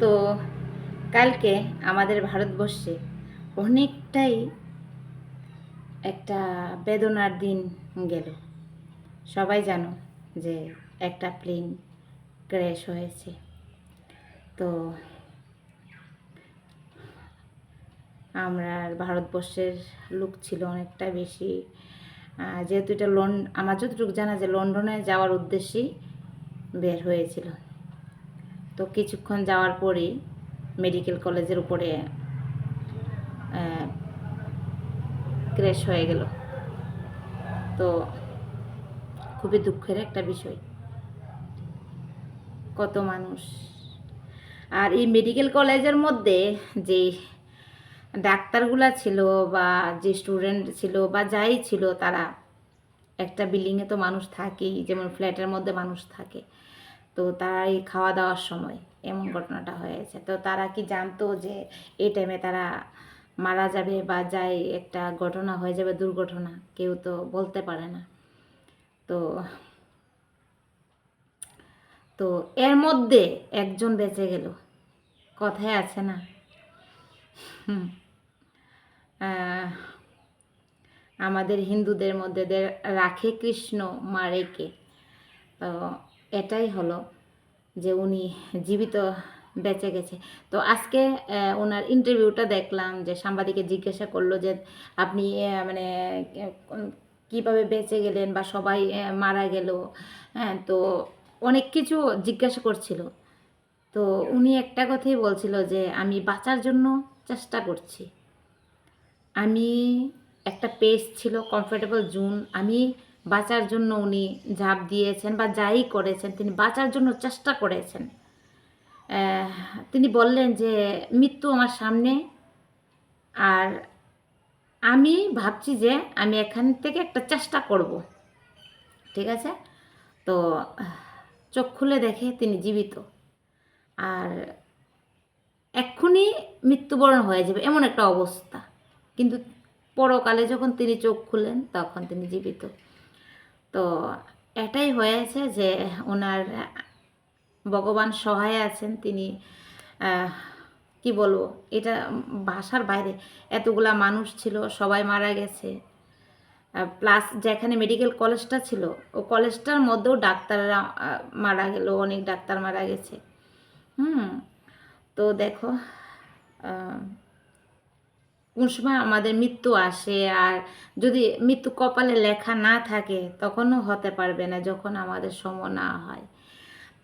তো কালকে আমাদের ভারতবর্ষে অনেকটাই একটা বেদনার দিন গেল। সবাই জানো যে একটা প্লেন ক্র্যাশ হয়েছে। তো আমরা ভারতবর্ষের লোক ছিল অনেকটা বেশি। যেহেতু এটা লন্ড আমার যতটুকু জানা যে লন্ডনে যাওয়ার উদ্দেশ্যেই বের হয়েছিল। তো কিছুক্ষণ যাওয়ার পরেই মেডিকেল কলেজের উপরে ক্র্যাশ হয়ে গেল। তো খুবই দুঃখের একটা বিষয়। কত মানুষ। আর এই মেডিকেল কলেজের মধ্যে যে ডাক্তারগুলা ছিল বা যে স্টুডেন্ট ছিল বা যাই ছিল তারা, একটা বিল্ডিংয়ে তো মানুষ থাকেই, যেমন ফ্ল্যাটের মধ্যে মানুষ থাকে। তো তারা এই খাওয়া দাওয়ার সময় এমন ঘটনাটা হয়েছে। তো তারা কি জানতো যে এই টাইমে তারা মারা যাবে বা যাই একটা ঘটনা হয়ে যাবে দুর্ঘটনা? কেউ তো বলতে পারে না। তো তো এর মধ্যে একজন বেঁচে গেল। কথায় আছে না? আমাদের হিন্দুদের মধ্যে রাখে কৃষ্ণ মারে কে? তো এটাই হলো যে উনি জীবিত বেঁচে গেছে। তো আজকে ওনার ইন্টারভিউটা দেখলাম যে সাংবাদিকে জিজ্ঞাসা করল যে আপনি মানে কীভাবে বেঁচে গেলেন বা সবাই মারা গেল। হ্যাঁ তো অনেক কিছু জিজ্ঞাসা করছিল। তো উনি একটা কথাই বলছিল যে আমি বাঁচার জন্য চেষ্টা করছি। আমি একটা পেজ ছিল কমফোর্টেবল জুন আমি বাঁচার জন্য উনি ঝাঁপ দিয়েছেন বা যাই করেছেন, তিনি বাঁচার জন্য চেষ্টা করেছেন। তিনি বললেন যে, মৃত্যু আমার সামনে। আর আমি ভাবছি যে, আমি এখান থেকে একটা চেষ্টা করব। ঠিক আছে? তো, চোখ খুলে দেখে তিনি জীবিত। আর এক্ষুনি মৃত্যুবরণ হয়ে যাবে, এমন একটা অবস্থা। কিন্তু পরকালে যখন তিনি চোখ খুলেন, তখন তিনি জীবিত। তো এটাই হয়েছে যে ওনার ভগবান সহায় আছেন, তিনি কি বলব, এটা ভাষার বাইরে এতগুলা মানুষ ছিল, সবাই মারা গেছে। প্লাস যেখানে মেডিকেল কলেজটা ছিল, ও কলেজটার মধ্যেও ডাক্তাররা মারা গেল, অনেক ডাক্তার মারা গেছে। হুম, তো দেখো কোন সময় আমাদের মৃত্যু আসে আর যদি মৃত্যু কপালে লেখা না থাকে, তখনও হতে পারবে না যখন আমাদের সময় না হয়।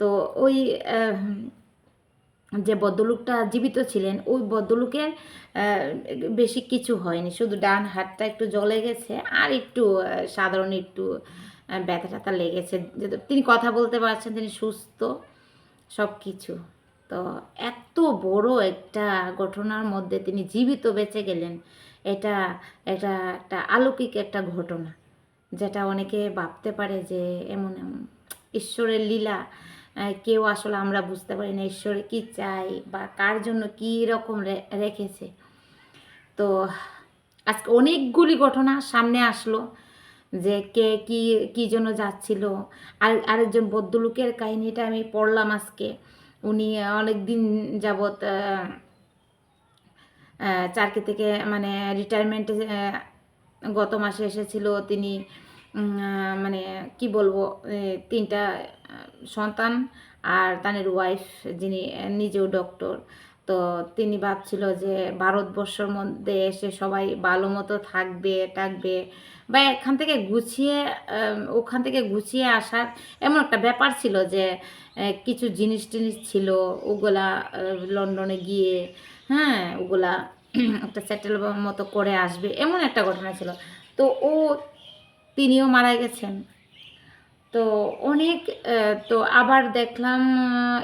তো ওই যে বদ্ধলোকটা জীবিত ছিলেন, ওই বদ্ধলোকের বেশি কিছু হয়নি। শুধু ডান হাতটা একটু জ্বলে গেছে আর একটু সাধারণ একটু ব্যথা ট্যাথা লেগেছে। তিনি কথা বলতে পারছেন, তিনি সুস্থ সব কিছু তো এত বড় একটা ঘটনার মধ্যে তিনি জীবিত বেঁচে গেলেন, এটা এটা একটা আলৌকিক একটা ঘটনা, যেটা অনেকে ভাবতে পারে যে এমন এমন, ঈশ্বরের লীলা কেউ আসলে আমরা বুঝতে পারি না ঈশ্বর কি চাই বা কার জন্য কী রকম রেখেছে। তো আজকে অনেকগুলি ঘটনা সামনে আসলো যে কে কি কি জন্য যাচ্ছিল, আর, আরেকজন বদ্ধলোকের কাহিনীটা আমি পড়লাম আজকে। উনি অনেক দিন যাবৎ চাকরি থেকে মানে রিটায়ারমেন্টে গত মাসে এসেছিল। তিনি মানে কি বলব তিনটা সন্তান আর তানের ওয়াইফ যিনি, নিজেও ডক্টর তো তিনি ভাবছিল যে ভারতবর্ষের মধ্যে এসে সবাই ভালো মতো থাকবে থাকবে। বা এখান থেকে গুছিয়ে ওখান থেকে গুছিয়ে আসার এমন একটা ব্যাপার ছিল যে কিছু জিনিস টিনিস ছিল, ওগুলা লন্ডনে গিয়ে হ্যাঁ ওগুলা একটা সেটেল মতো করে আসবে, এমন একটা ঘটনা ছিল। তো ও, তিনিও মারা গেছেন। তো অনেক তো আবার দেখলাম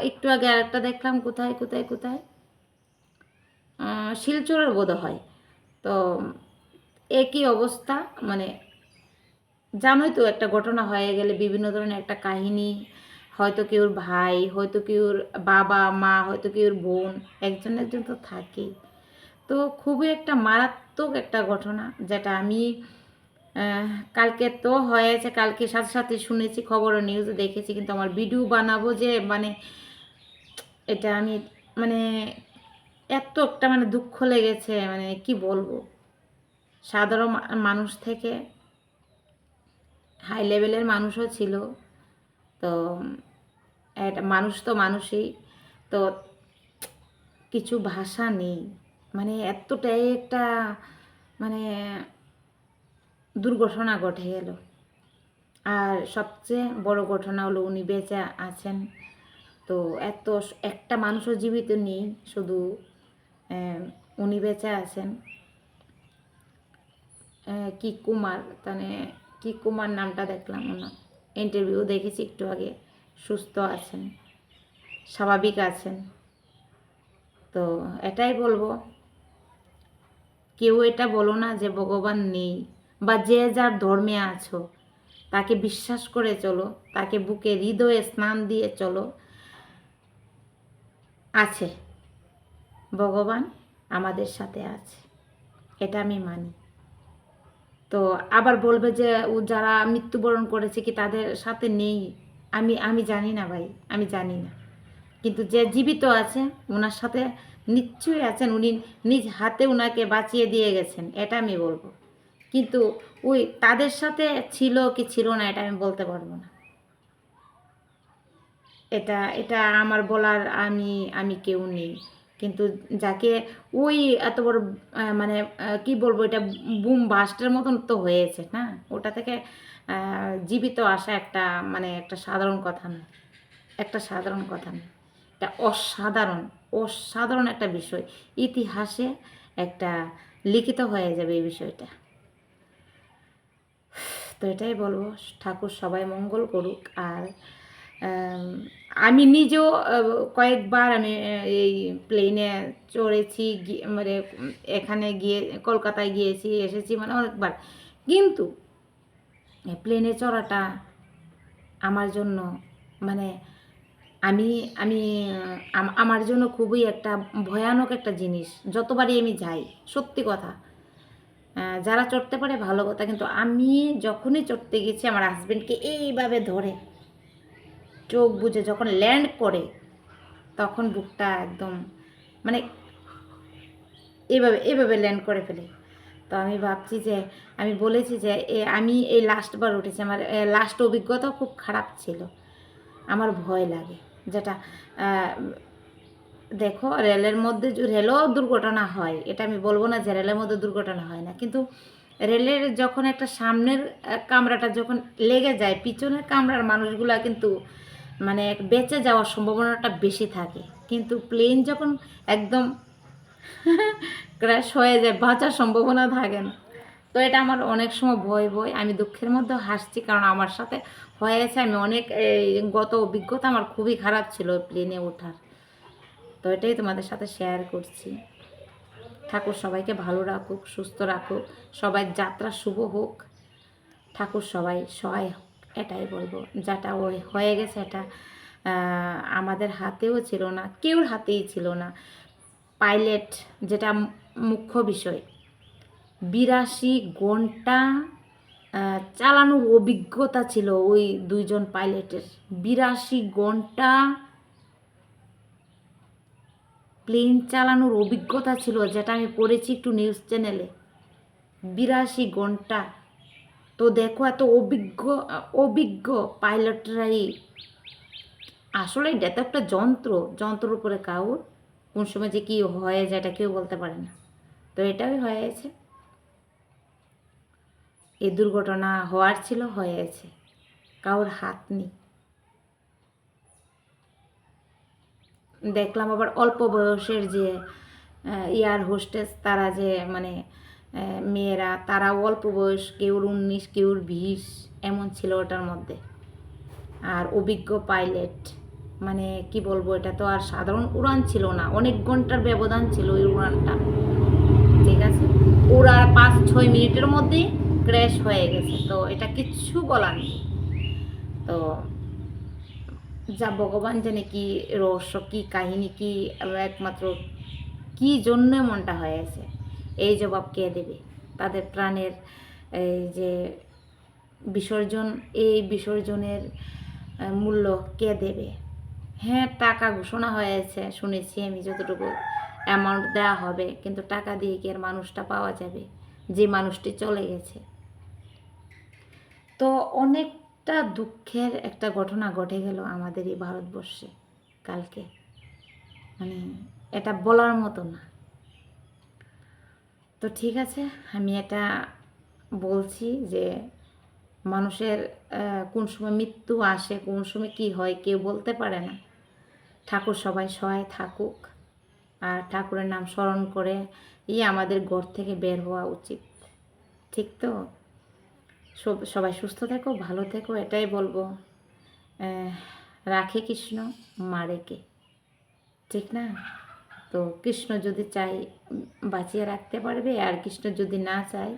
একটু আগে আরেকটা দেখলাম, কোথায় কোথায় কোথায়? শিলচরের বোধ হয়। তো একই অবস্থা মানে জানোই তো একটা ঘটনা হয়ে গেলে বিভিন্ন ধরনের একটা কাহিনী, হয়তো কেউর ভাই, হয়তো কেউর বাবা, মা, হয়তো কেউর বোন, একজন একজন তো থাকেই। তো খুবই একটা মারাত্মক একটা ঘটনা, যেটা আমি কালকে তো হয়েছে, কালকে সাথে সাথে শুনেছি, খবর নিউজে দেখেছি, কিন্তু আমার ভিডিও বানাবো যে মানে এটা আমি মানে এত একটা মানে দুঃখ লেগেছে মানে কি বলব? সাধারণ মানুষ থেকে হাই লেভেলের মানুষও ছিল। তো, এটা, মানুষ তো মানুষই। তো কিছু ভাষা নেই। মানে এতটাই একটা মানে দুর্ঘটনা ঘটে গেল। আর সবচেয়ে বড় ঘটনা হলো উনি বেঁচে আছেন। তো এত একটা মানুষও জীবিত নেই। শুধু উনি বেঁচে আছেন কি কুমার মানে কি কুমার নামটা দেখলাম ওনার ইন্টারভিউ দেখেছি একটু আগে, সুস্থ আছেন, স্বাভাবিক আছেন। তো এটাই বলব, কেউ এটা বলো না যে ভগবান নেই, বা যে যার ধর্মে আছো, তাকে বিশ্বাস করে চলো, তাকে বুকে হৃদয়ে স্নান দিয়ে চলো, আছে। ভগবান আমাদের সাথে আছে। এটা আমি মানি। তো আবার বলবে যে, ও যারা মৃত্যুবরণ করেছে কি তাদের সাথে নেই? আমি আমি জানি না ভাই, আমি জানি না। কিন্তু যে জীবিত আছে, ওনার সাথে নিশ্চয়ই আছেন। উনি নিজ হাতে ওনাকে বাঁচিয়ে দিয়ে গেছেন, এটা আমি বলব। কিন্তু ওই তাদের সাথে ছিল কি ছিল না, এটা আমি বলতে পারব না। এটা এটা আমার বলার আমি আমি কেউ নেই। কিন্তু যাকে ওই এত বড় মানে কি বলব, এটা বুম বাস্টের মতন তো হয়েছে, না? ওটা থেকে জীবিত আসা একটা মানে একটা সাধারণ কথা না। একটা সাধারণ কথা না। এটা অসাধারণ অসাধারণ একটা বিষয়। ইতিহাসে একটা লিখিত হয়ে যাবে এই বিষয়টা। তো এটাই বলব, ঠাকুর সবাই মঙ্গল করুক, আর আম, নিজেও কয়েকবার আমি এই প্লেনে চড়েছি মানে এখানে গিয়ে কলকাতায় গিয়েছি এসেছি মানে অনেকবার। কিন্তু প্লেনে চড়াটা আমার জন্য মানে আমি আমি আমার জন্য খুবই একটা ভয়ানক একটা জিনিস যতবারই আমি যাই সত্যি কথা। যারা চড়তে পারে ভালো কথা। কিন্তু আমি যখনই চড়তে গেছি আমার হাজব্যান্ডকে এইভাবে ধরে চোখ বুজে যখন ল্যান্ড করে, তখন বুকটা একদম মানে এভাবে এভাবে ল্যান্ড করে ফেলে। তো আমি ভাবছি যে, আমি বলেছি যে, এ, আমি এই লাস্টবার উঠেছি। আমার লাস্ট অভিজ্ঞতাও খুব খারাপ ছিল। আমার ভয় লাগে। যেটা দেখো, রেলের মধ্যে রেলেও দুর্ঘটনা হয়। এটা আমি বলব না যে, রেলের মধ্যে দুর্ঘটনা হয় না। কিন্তু রেলের যখন একটা সামনের কামরাটা যখন লেগে যায়, পিছনের কামরার মানুষগুলা কিন্তু মানে বেঁচে যাওয়ার সম্ভাবনাটা বেশি থাকে। কিন্তু প্লেন যখন একদম ক্র্যাশ হয়ে যায়, বাঁচার সম্ভাবনা থাকে না। তো এটা আমার অনেক সময় ভয় ভয়। আমি দুঃখের মধ্যে হাসছি কারণ আমার সাথে হয়েছে। আমি অনেক গত অভিজ্ঞতা আমার খুবই খারাপ ছিল প্লেনে ওঠার। তো এটাই তোমাদের সাথে শেয়ার করছি। ঠাকুর সবাইকে ভালো রাখুক, সুস্থ রাখুক। সবাই যাত্রা শুভ হোক। ঠাকুর সবাই সহায় হোক। এটাই বলব, যেটা ওই হয়ে গেছে এটা আমাদের হাতেও ছিল না কেউর হাতেই ছিল না। পাইলট যেটা মুখ্য বিষয়, বিরাশি ঘণ্টা চালানোর অভিজ্ঞতা ছিল ওই দুইজন পাইলটের। বিরাশি ঘণ্টা প্লেন চালানোর অভিজ্ঞতা ছিল, যেটা আমি পড়েছি একটু নিউজ চ্যানেলে। বিরাশি ঘণ্টা তো দেখো এত অভিজ্ঞ অভিজ্ঞ পাইলটরাই আসলে এটা তো একটা যন্ত্র, যন্ত্রের উপরে কাউর কোন সময় যে কী হয়ে যায় এটা কেউ বলতে পারে না। তো এটাই হয়েছে। এই দুর্ঘটনা হওয়ার ছিল, হয়েছে। কাউর হাত নেই। দেখলাম আবার অল্প বয়সের যে ইয়ার হোস্টেস তারা যে মানে মেয়েরা, তারা অল্প বয়স কেউর উনিশ কেউর বিশ, এমন ছিল ওটার মধ্যে। আর অভিজ্ঞ পাইলট মানে কি বলব, এটা তো আর সাধারণ উড়ান ছিল না। অনেক ঘণ্টার ব্যবধান ছিল ওই উড়ানটা। ঠিক আছে? উড়ার পাঁচ, ছয় মিনিটের মধ্যেই ক্র্যাশ হয়ে গেছে। তো এটা কিচ্ছু বলার নেই। তো যা ভগবান জানে কি রহস্য, কি কাহিনী, কি একমাত্র, কি জন্য মনটা হয়েছে। এই জবাব কে দেবে? তাদের প্রাণের এই যে বিসর্জন, এই বিসর্জনের মূল্য কে দেবে? হ্যাঁ টাকা ঘোষণা হয়েছে, শুনেছি আমি যতটুকু অ্যামাউন্ট দেওয়া হবে, কিন্তু টাকা দিয়ে কি আর মানুষটা পাওয়া যাবে? যে মানুষটি চলে গেছে। তো অনেকটা দুঃখের একটা ঘটনা ঘটে গেল আমাদের এই ভারতবর্ষে কালকে। মানে এটা বলার মতো না। তো ঠিক আছে, আমি এটা বলছি যে মানুষের কোন সময় মৃত্যু আসে, কোন সময় কি হয়, কেউ বলতে পারে না। ঠাকুর সবাই সহায় থাকুক, আর ঠাকুরের নাম স্মরণ করে ই আমাদের ঘর থেকে বের হওয়া উচিত। ঠিক তো? সব- সবাই সুস্থ থেকো, ভালো থেকো, এটাই বলব। রাখে কৃষ্ণ, মারে কে। ঠিক না? তো কৃষ্ণ যদি চাই বাঁচিয়ে রাখতে পারবে আর কৃষ্ণ যদি না চায়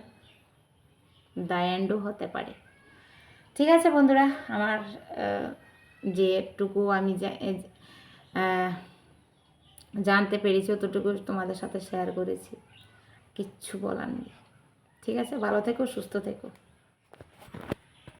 দায়ান্ডও হতে পারে। ঠিক আছে বন্ধুরা, আমার যেটুকু আমি জানতে পেরেছি অতটুকু তোমাদের সাথে শেয়ার করেছি। কিচ্ছু বলার নেই। ঠিক আছে, ভালো থেকো, সুস্থ থেকো।